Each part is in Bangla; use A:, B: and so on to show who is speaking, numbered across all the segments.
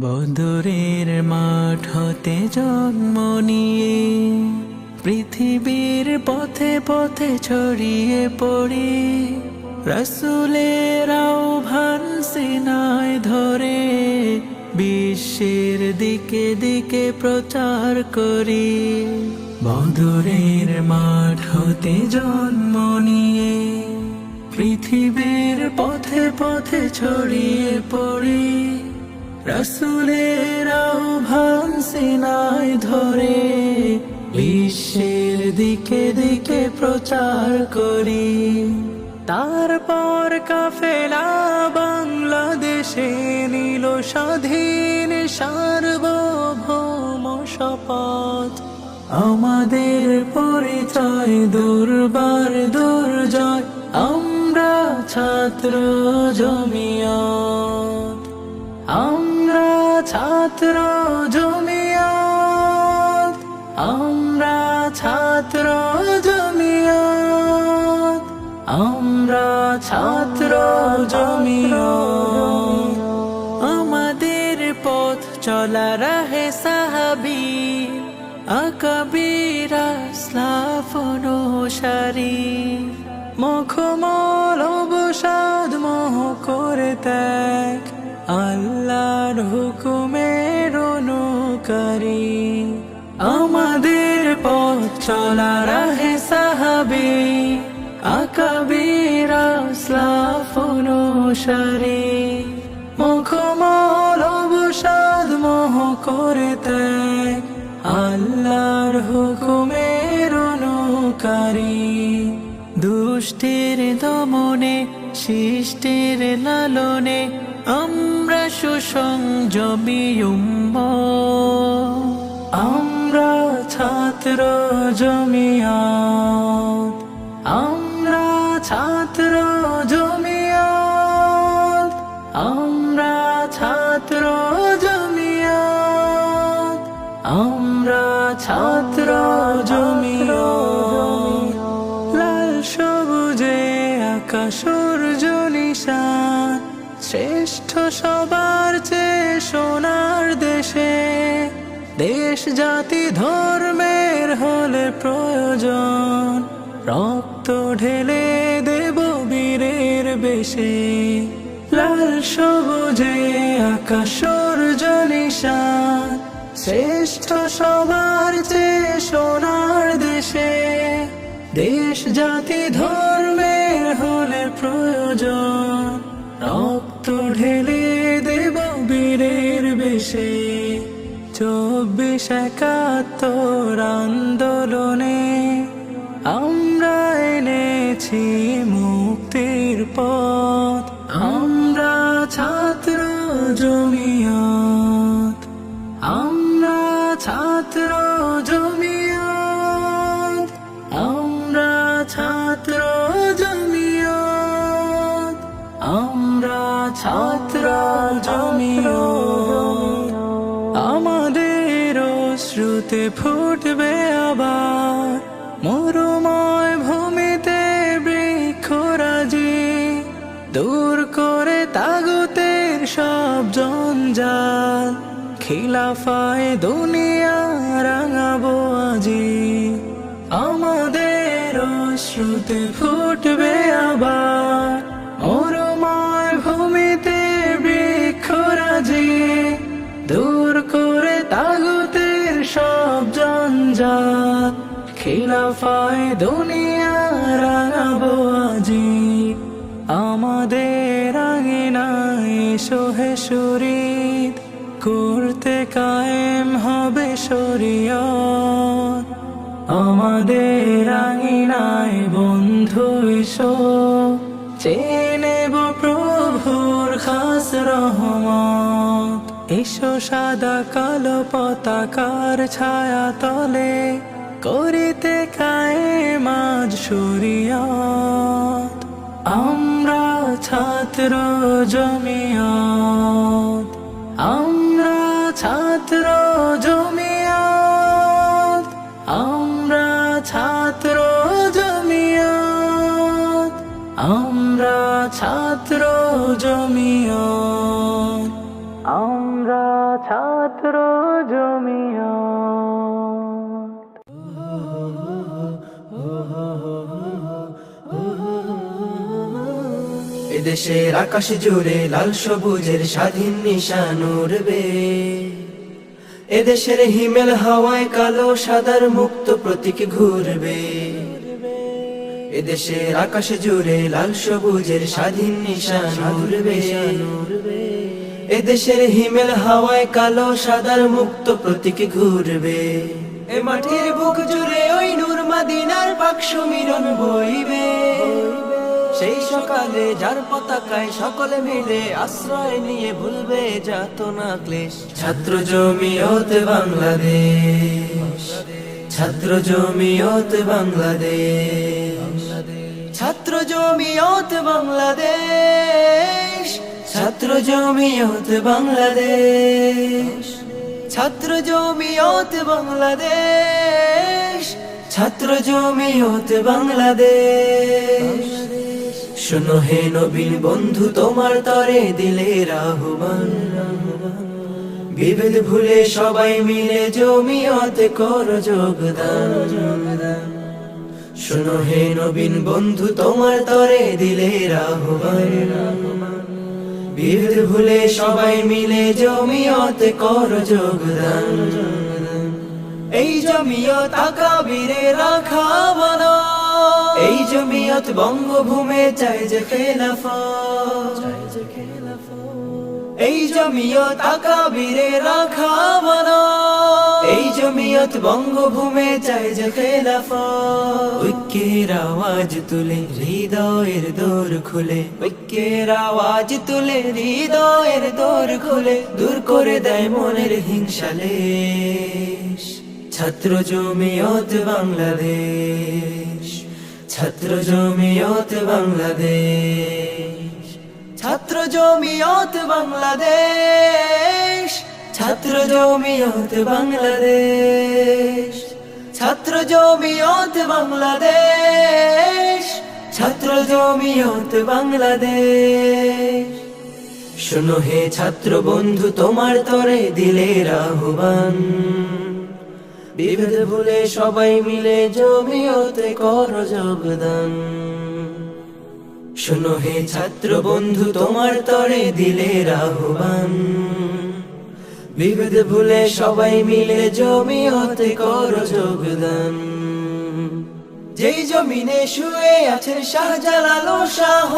A: বদরের মাঠ হতে জন্ম নিয়ে, পৃথিবীর পথে পথে ছড়িয়ে পড়ি। রসুলের আহ্বান সিনায় ধরে, বিশ্বের দিকে দিকে প্রচার করি। বদরের মাঠ হতে জন্ম নিয়ে, পৃথিবীর পথে পথে ছড়িয়ে পড়ি। রসুলের আহ্বান ধরে বিশ্বের দিকে দিকে প্রচার করি। তারপর কাফেলা বাংলাদেশে নিল স্বাধীন সার্বভৌম শপথ। আমাদের পরিচয়, দুর্বার দুর্জয়, আমরা ছাত্র আমরা ছাত্র জমিয়ত, আমরা ছাত্র জমিয়ত, আমরা ছাত্র জমিয়ত। আমাদের পথ চলা রাহে সাহাবি, আকাবিরা স্লাফনসারি মুখমল অবসাদ মোহ করে ত্যাগ আল্লাহর হুকুমের অনুকারী, আমাদের পথ চলা রাহে সাহাবি, আকাবিরা স্লাফনসারি মুখমল অবসাদ মোহ করে ত্যাগ আল্লাহর হুকুমের অনুকারী। দুষ্টের দমনে শিষ্টের লালনে আমরা উম্ম আমরা ছাত্র জমিয়াত। সোনার দেশে, দেশ জাতি ধর্মের হলে প্রয়োজন। রক্ত ঢেলে দেব বীরের বেশে, লাল সবুজে আকাশর জনিশান শ্রেষ্ঠ সবার চেয়ে সোনার দেশে, দেশ জাতি ধর্মের হলে প্রয়োজন। রক্ত ঢেলে বেশে চব্বিশ একাত্তর আন্দোলনে আমরা এনেছি মুক্তির পথ। আমরা ছাত্র জমিয়ত। আমরা ছাত্র জমিয়ত। আমরা ছাত্র জমিয়ত। আমরা ছাত্র শ্রুতে ফুটবে আবার মরুময় ভূমিতে বৃক্ষরাজি দূর করে তাগুতের সব জঞ্জাল, খিলাফায় দুনিয়া রাঙাবো আজি। আমাদের শ্রুতে ফুটবে আবার খিলাফায় দুনিয়া রাঙাবো আজি। আমাদের আঙিনায় সোহে শরীর। করতে কায়েম হবে শরীয়ত। আমাদের আঙিনায় বন্ধু এসো। চেনেব প্রভুর খাস রহমত। এসো সাদা কালো পতাকার ছায়া তলে। করিতে কায়েম আজ শরীয়ত। আমরা ছাত্র জমিয়ত। আমরা ছাত্র জমিয়ত। আমরা ছাত্র জমিয়ত। আমরা ছাত্র জমিয়ত
B: এদেশের আকাশ জুড়ে লাল সবুজের স্বাধীন নিশান উড়বে। এদেশের হিমেল হাওয়ায় কালো, সাদার মুক্ত প্রতীক ঘুরবে। এদেশের আকাশ জুড়ে লাল সবুজের স্বাধীন নিশান উড়বে। এদেশের হিমেল হাওয়ায় কালো, সাদার মুক্ত প্রতীক ঘুরবে। এ মাটির বুক জুড়ে ওই নূর মাদিনার বাক্স মিলন বইবে। সেই সকালে যার পতাকায় সকলে মিলে আশ্রয় নিয়ে ভুলবে যাত না ক্লেশ। ছাত্র জমিয়ত বাংলাদেশ। ছাত্র জমিয়ত বাংলাদেশ। ছাত্র জমিয়ত বাংলাদেশ। ছাত্র জমিয়ত বাংলাদেশ। ছাত্র জমিয়ত বাংলাদেশ। ছাত্র জমিয়ত বাংলাদেশ। শোনো হে নবীন বন্ধু, তোমার তরে দিলে রাহুবান। বিভেদ ভুলে সবাই মিলে জমিয়তে কর যোগদান। শোনো হে নবীন বন্ধু, তোমার তরে দিলে রাহুবান। বিভেদ ভুলে সবাই মিলে জমিয়তে কর যোগদান। এই জমিয়ত আকাবিরে রাখা এই জমিয়ত বঙ্গভূমে চাই যে খেলাফা এই জমিয়ত আকাবিরে রাখা বানা এই জমিয়ত বঙ্গভূমে চাই যে খেলাফা ঐক্যের আওয়াজ তুলে হৃদয়ের দোর খুলে। ঐক্যের আওয়াজ তুলে হৃদয়ের দোর খুলে। দূর করে দেয় মনের হিংসালেশ ছাত্র জমিয়ত বাংলাদেশ। ছাত্র জমিয়ত বাংলাদেশ। ছাত্র জমিয়ত বাংলাদেশ। ছাত্র জমিয়ত বাংলাদেশ। ছাত্র জমিয়ত বাংলাদেশ। ছাত্র জমিয়ত বাংলাদেশ। শোনো হে ছাত্র বন্ধু, তোমার তরে দিলে রাহবান বিভেদ ভুলে সবাই মিলে জমিয়তে কর যোগদান। শোনো হে ছাত্র বন্ধু, তোমার তরে দিলে রাহবান। বিভেদ ভুলে সবাই মিলে জমিয়তে কর যোগদান। যেই জমিনে শুয়ে আছেন শাহজালাল শাহ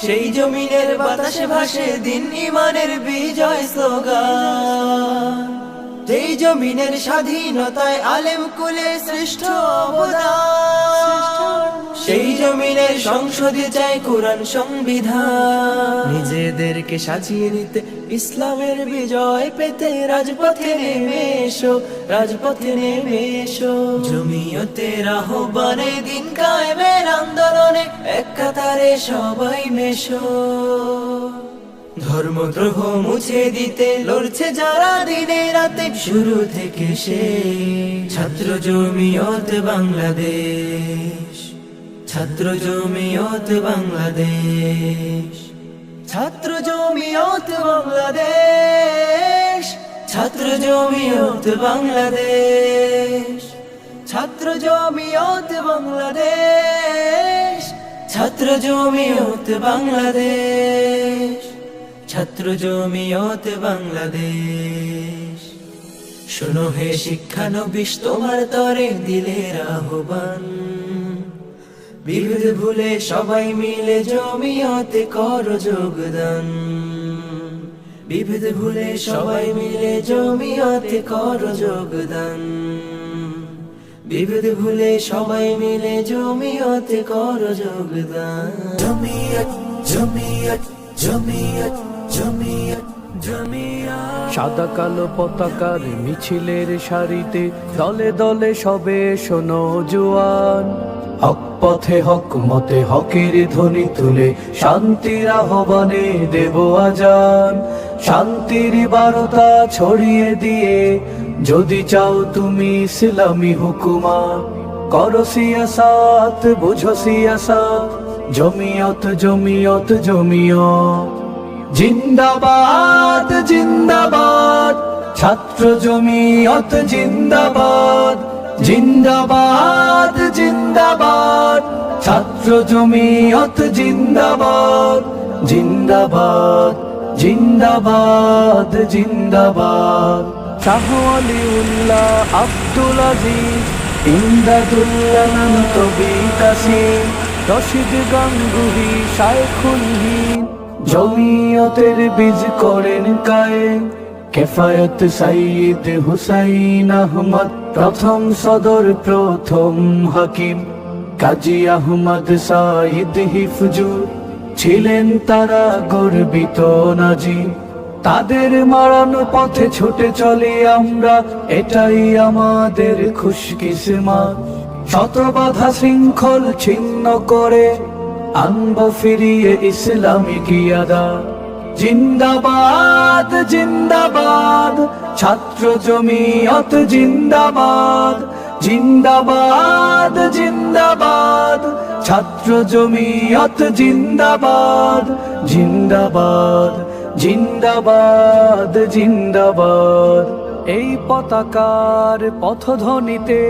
B: সেই জমিনের বাতাসে ভাসে দিন ইমানের বিজয় স্লোগান। যেই জমিনের স্বাধীনতায় আলেম কুলে শ্রেষ্ঠ অবদান। সেই জমিনের সংসদে চাই কোরআন সংবিধান। নিজেদেরকে সাজিয়ে নিতে ইসলামের বিজয় পেতে রাজপথে নেমে এসো, রাজপথে নেমে এসো। জমিয়তের দিন কায়েমের আন্দোলনে এক কাতারে সবাই মেশো। ধর্মদ্রোহ মুছে দিতে লড়ছে যারা দিনে রাতে। শুরু থেকে সে ছাত্র জমিয়ত বাংলাদেশ, ছাত্র জমিয়ত বাংলাদেশ, ছাত্র জমিয়ত বাংলাদেশ, ছাত্র জমিয়ত বাংলাদেশ, ছাত্র জমিয়ত বাংলাদেশ, ছাত্র জমিয়ত বাংলাদেশ। ছাত্র জমিয়ত বাংলাদেশ। শোনো হে শিক্ষানবিশ, তোমার তরে দিলের আহ্বান। বিভেদ ভুলে সবাই মিলে জমিয়তে কর যোগদান। বিভেদ ভুলে সবাই মিলে জমিয়তে কর যোগদান। বিভেদ ভুলে সবাই মিলে জমিয়তে কর যোগদান। জমিয়ত জমিয়ত
A: সাদা কালো পতাকার মিছিলের সারিতে দলে দলে সবে শোনো জোয়ান। হক পথে হক, মতে হকের ধ্বনি তুলে শান্তির আহ্বানে দেব আজান। শান্তির বার্তা ছড়িয়ে দিয়ে, যদি চাও তুমি ইসলামী হুকুমা করো সিয়াসাত, বুঝো সিয়াসাত। জমিয়ত জমিয়ত জমিয়ত। জিন্দাবাদ জিন্দাবাদ।
C: ছাত্র জমিয়ত, জিন্দাবাদ। জিন্দাবাদ জিন্দাবাদ। ছাত্র জমিয়ত, জিন্দাবাদ। জিন্দাবাদ জিন্দাবাদ জিন্দাবাদ। শাহ আলিউল্লাহ আব্দুল আজিজ অনন্ত বিকাশী। রশিদ গাঙ্গুহি শাইখুল হিন্দ জমিয়তের বীজ করেন কায়ে। কেফায়ত সাইদ হুসাইন আহমদ, প্রথম সদর, প্রথম হাকিম। কাজী আহমদ সাইদ হিফজু, ছিলেন তারা গর্বিত নাজি। তাদের মারানো পথে ছুটে চলি আমরা, এটাই আমাদের খুশকিসমত শত বাধা শৃঙ্খল ছিন্ন করে আনব ফিরিয়ে ইসলামী কিয়াদা। জিন্দাবাদ জিন্দাবাদ, ছাত্র জমিয়ত জিন্দাবাদ। জিন্দাবাদ জিন্দাবাদ, ছাত্র জমিয়ত জিন্দাবাদ। জিন্দাবাদ জিন্দাবাদ জিন্দাবাদ। এই পতাকার পথধ্বনিতে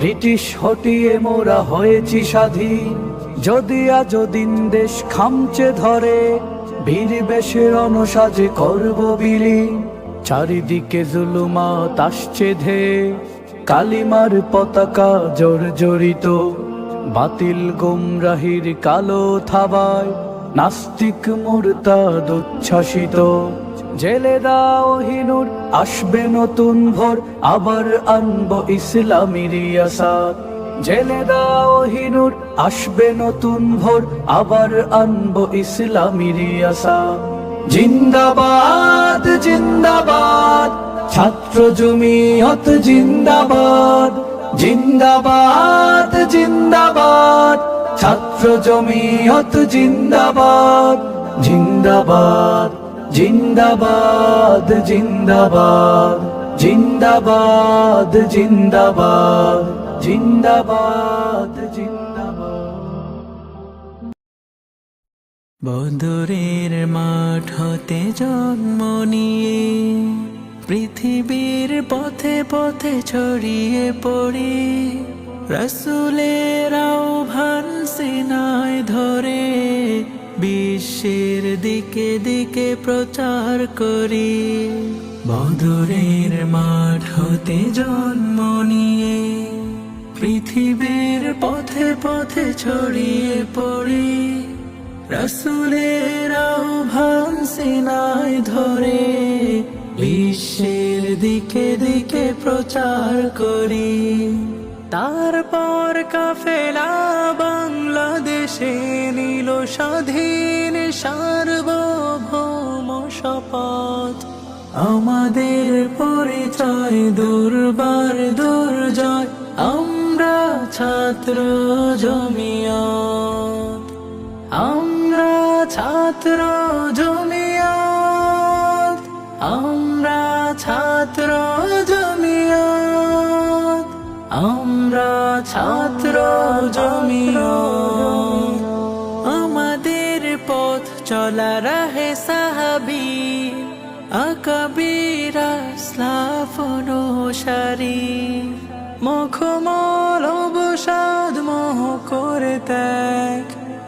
C: ব্রিটিশ হটিয়ে মোরা হয়েছি স্বাধীন। যদি আজ দিন দেশ খামচে ধরে, বীর বেশের অনুসাজে করব বিলীন। চারিদিকে জুলুমাত আসছে ধে, কালিমার পতাকা জর্জরিত বাতিল গুমরাহির কালো থাবায় নাস্তিক মুরতাদ উচ্ছ্বাসিত। জেলে দাও হিনুর, আসবে নতুন ভোর, আবার আনব ইসলামী রিয়াসাত জেলে দাও হিনুর, আসবে নতুন ভোর, আবার আনব ইসলামী রিয়াসাত জিন্দাবাদ জিন্দাবাদ, ছাত্র জমিয়ত জিন্দাবাদ। জিন্দাবাদ জিন্দাবাদ, ছাত্র জমিয়ত জিন্দাবাদ। জিন্দাবাদ। জিন্দাবাদ জিন্দাবাদ জিন্দাবাদ জিন্দাবাদ জিন্দাবাদ
A: বদরের মাঠ হতে জন্ম নিয়ে, পৃথিবীর পথে পথে ছড়িয়ে পড়ে, রসুলের আহ্বান সিনায় ধরে বিশ্বের দিকে দিকে প্রচার করি। বদরের মাঠ হতে জন্ম নিয়ে, পৃথিবীর পথে পথে ছড়িয়ে পড়ে। রসুলের আহ্বান সিনায় ধরে, বিশ্বের দিকে দিকে প্রচার করি। তারপর কাফেলা বাংলাদেশে নিল স্বাধীন সার্বভৌম শপথ। আমাদের পরিচয় দুর্বার দুর্জয়, আমরা ছাত্র জমিয়ত। আমরা ছাত্র জমিয়ত, আমরা ছাত্র ছাত্র জমিয়ত আমাদের পথ চলা রাহে সাহাবি। আকাবিরা স্লাফনসারী মুখমল অবসাদ মোহ করে ত্যাগ।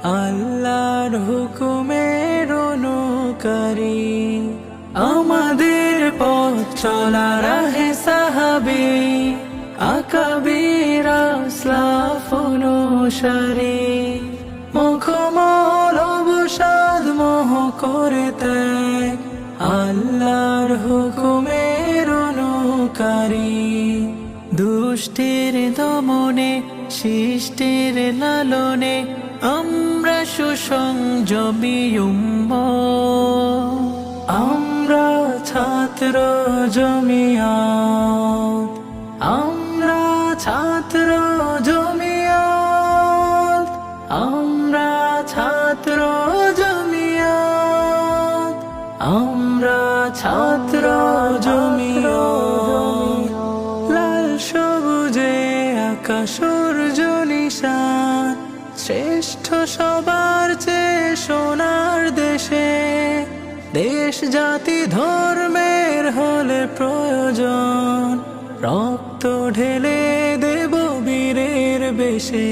A: আল্লাহর হুকুমের অনুকারী। আমাদের পথ চলা রাহে সাহাবি। স্লাফনসারী মুখমল অবসাদ মোহ করে ত্যাগ। আল্লাহর হুকুমের অনুকারী। দুষ্টের দমনে শিষ্টের লালনে আমরা সুসংযমী। আমরা ছাত্র জমিয়ত আকাশ নিশান শ্রেষ্ঠ সবার চেয়ে সোনার দেশে। দেশ জাতি ধর্মের হলে প্রয়োজন, রক্ত ঢেলে দেব বীরের বেশে।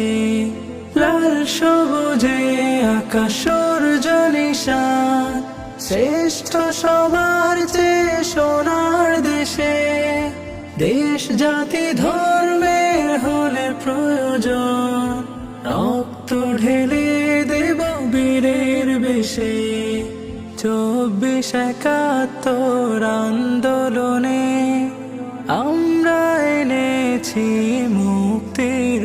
A: লাল সবুজে আকাশ সূর্য নিশান শ্রেষ্ঠ সবার চেয়ে সোনার দেশে। দেশ জাতি ধর্মের হলে রক্ত ঢেলে দেব বীরের বেশে। চব্বিশ একাত্তর আন্দোলনে আমরা এনেছি মুক্তির